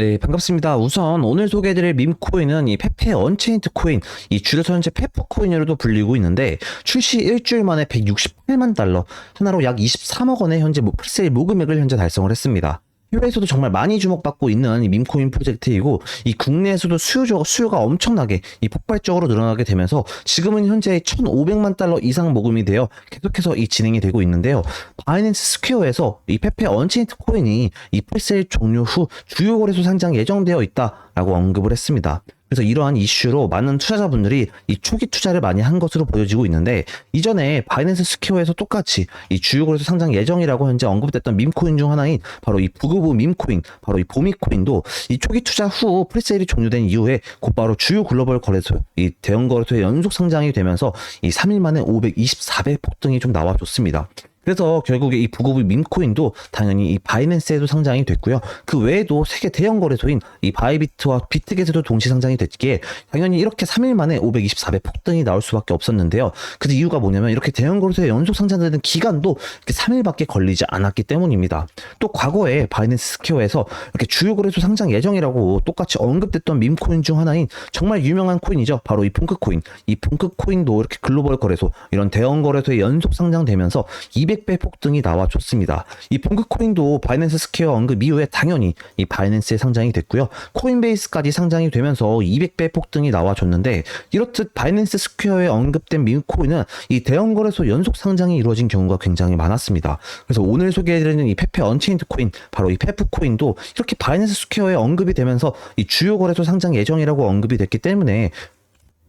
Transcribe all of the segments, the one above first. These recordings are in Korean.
네, 반갑습니다. 우선 오늘 소개해드릴 밈코인은 이 페페 언체인트 코인, 이 줄여서 현재 페프 코인으로도 불리고 있는데 출시 일주일 만에 168만 달러, 하나로 약 23억 원의 현재 모- 프리세일 모금액을 현재 달성을 했습니다. 해외에서도 정말 많이 주목받고 있는 이 밈코인 프로젝트이고 이 국내에서도 수요가 수요가 엄청나게 이 폭발적으로 늘어나게 되면서 지금은 현재 1,500만 달러 이상 모금이 되어 계속해서 이 진행이 되고 있는데요. 바이낸스 스퀘어에서 이 페페 언체인트 코인이 이 프리세일 종료 후 주요 거래소 상장 예정되어 있다라고 언급을 했습니다. 그래서 이러한 이슈로 많은 투자자분들이 이 초기 투자를 많이 한 것으로 보여지고 있는데 이전에 바이낸스 스퀘어에서 똑같이 이 주요 거래소 상장 예정이라고 현재 언급됐던 밈코인 중 하나인 바로 이 부그부 밈코인, 바로 이 보미코인도 이 초기 투자 후 프리세일이 종료된 이후에 곧바로 주요 글로벌 거래소, 이 대형 거래소의 연속 상장이 되면서 이 3일 만에 524배 폭등이 좀 나와줬습니다. 그래서 결국에 이 부고비 밈코인도 당연히 이 바이낸스에도 상장이 됐고요. 그 외에도 세계 대형 거래소인 이 바이비트와 비트겟에도 동시 상장이 됐기에 당연히 이렇게 3일 만에 524배 폭등이 나올 수밖에 없었는데요. 그 이유가 뭐냐면 이렇게 대형 거래소에 연속 상장되는 기간도 이렇게 3일밖에 걸리지 않았기 때문입니다. 또 과거에 바이낸스 스퀘어에서 이렇게 주요 거래소 상장 예정이라고 똑같이 언급됐던 밈코인 중 하나인 정말 유명한 코인이죠. 바로 이 펑크코인. 이 펑크코인도 이렇게 글로벌 거래소, 이런 대형 거래소에 연속 상장되면서 200배 폭등이 나와줬습니다. 이 펑크 코인도 바이낸스 스퀘어 언급 이후에 당연히 이 바이낸스에 상장이 됐고요. 코인베이스까지 상장이 되면서 200배 폭등이 나와줬는데 이렇듯 바이낸스 스퀘어에 언급된 밈코인은 이 대형 거래소 연속 상장이 이루어진 경우가 굉장히 많았습니다. 그래서 오늘 소개해드리는 이 페페 언체인드 코인, 바로 이 페프 코인도 이렇게 바이낸스 스퀘어에 언급이 되면서 이 주요 거래소 상장 예정이라고 언급이 됐기 때문에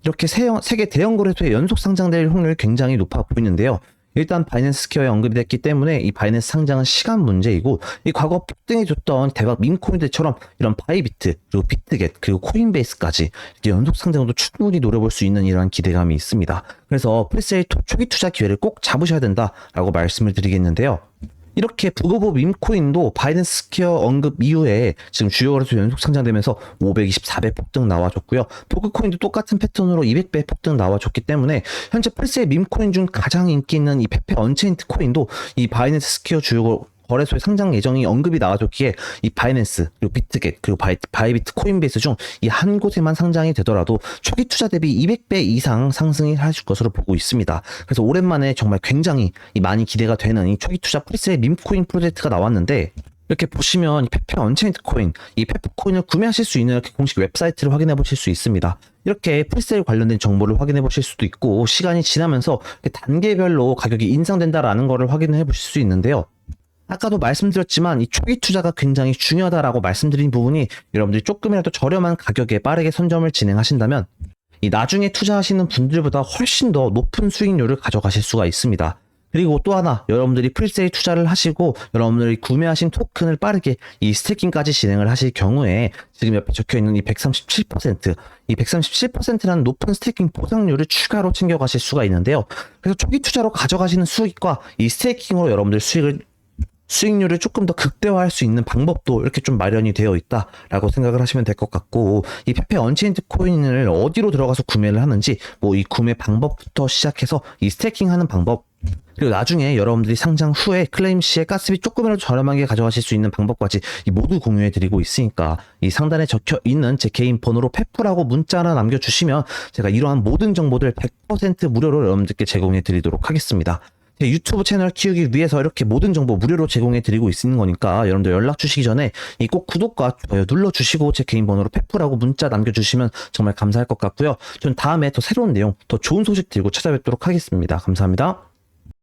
이렇게 세계 대형 거래소에 연속 상장될 확률이 굉장히 높아 보이는데요. 일단 바이낸스 스퀘어에 언급이 됐기 때문에 이 바이낸스 상장은 시간 문제이고 이 과거 폭등해 줬던 대박 밈코인들처럼 이런 바이비트 그리고 비트겟 그리고 코인베이스까지 연속 상장도 충분히 노려볼 수 있는 이러한 기대감이 있습니다. 그래서 프리세일 토- 초기 투자 기회를 꼭 잡으셔야 된다라고 말씀을 드리겠는데요. 이렇게 부고보 밈코인도 바이낸스 스퀘어 언급 이후에 지금 주요 거래소 연속 상장되면서 524배 폭등 나와줬고요. 포크코인도 똑같은 패턴으로 200배 폭등 나와줬기 때문에 현재 프리세일 밈코인 중 가장 인기 있는 이 페페 언체인트 코인도 이 바이낸스 스퀘어 주요 거- 거래소의 상장 예정이 언급이 나와줬기에 이 바이낸스 그리고 비트겟 그리고 바이, 바이비트 코인베이스 중 이 한 곳에만 상장이 되더라도 초기 투자 대비 200배 이상 상승이 하실 것으로 보고 있습니다. 그래서 오랜만에 정말 굉장히 이 많이 기대가 되는 이 초기 투자 프리세일 밈코인 프로젝트가 나왔는데 이렇게 보시면 이 페페 언체인트 코인, 이 페페 코인을 구매하실 수 있는 이렇게 공식 웹사이트를 확인해 보실 수 있습니다. 이렇게 프리세일 관련된 정보를 확인해 보실 수도 있고 시간이 지나면서 단계별로 가격이 인상된다라는 거를 확인해 보실 수 있는데요. 아까도 말씀드렸지만 이 초기 투자가 굉장히 중요하다라고 말씀드린 부분이 여러분들이 조금이라도 저렴한 가격에 빠르게 선점을 진행하신다면 이 나중에 투자하시는 분들보다 훨씬 더 높은 수익률을 가져가실 수가 있습니다. 그리고 또 하나 여러분들이 프리세일 투자를 하시고 여러분들이 구매하신 토큰을 빠르게 이 스테이킹까지 진행을 하실 경우에 지금 옆에 적혀 있는 이 137%, 이 137%라는 높은 스테이킹 보상률을 추가로 챙겨 가실 수가 있는데요. 그래서 초기 투자로 가져가시는 수익과 이 스테이킹으로 여러분들 수익을 수익률을 조금 더 극대화할 수 있는 방법도 이렇게 좀 마련이 되어 있다라고 생각을 하시면 될 것 같고 이 페페 언체인트 코인을 어디로 들어가서 구매를 하는지 뭐 이 구매 방법부터 시작해서 이 스태킹하는 방법 그리고 나중에 여러분들이 상장 후에 클레임 시에 가스비 조금이라도 저렴하게 가져가실 수 있는 방법까지 이 모두 공유해 드리고 있으니까 이 상단에 적혀 있는 제 개인 번호로 페프라고 문자 하나 남겨주시면 제가 이러한 모든 정보들 100% 무료로 여러분들께 제공해 드리도록 하겠습니다. 제 유튜브 채널 키우기 위해서 이렇게 모든 정보 무료로 제공해 드리고 있는 거니까 여러분들 연락 주시기 전에 이 꼭 구독과 좋아요 눌러 주시고 제 개인 번호로 페프라고 문자 남겨 주시면 정말 감사할 것 같고요. 전 다음에 더 새로운 내용, 더 좋은 소식 들고 찾아뵙도록 하겠습니다. 감사합니다.